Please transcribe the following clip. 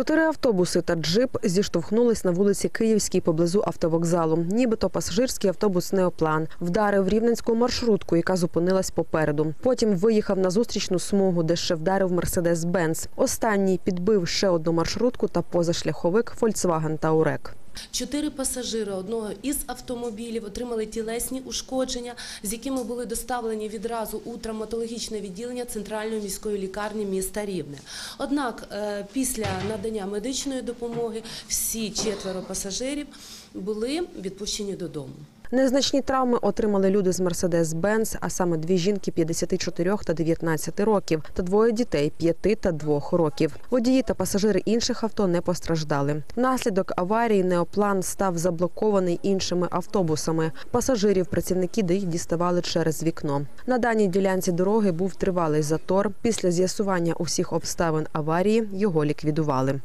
Чотири автобуси та джип зіштовхнулись на вулиці Київській поблизу автовокзалу. Нібито пасажирський автобус Неоплан вдарив рівненську маршрутку, яка зупинилась попереду. Потім виїхав на зустрічну смугу, де ще вдарив Мерседес Бенц. Останній підбив ще одну маршрутку та позашляховик Фольксваген Таурек. Чотири пасажири одного із автомобілів отримали тілесні ушкодження, з якими були доставлені відразу у травматологічне відділення Центральної міської лікарні міста Рівне. Однак е, після надання медичної допомоги всі четверо пасажирів були відпущені додому. Незначні травми отримали люди з Бенц, а саме дві жінки 54 та 19 років, та двоє дітей 5 та 2 років. Водії та пасажири інших авто не постраждали. Внаслідок аварії неоплан став заблокований іншими автобусами. Пасажирів працівники ДАІ діставали через вікно. На даній ділянці дороги був тривалий затор. Після з'ясування усіх обставин аварії його ліквідували.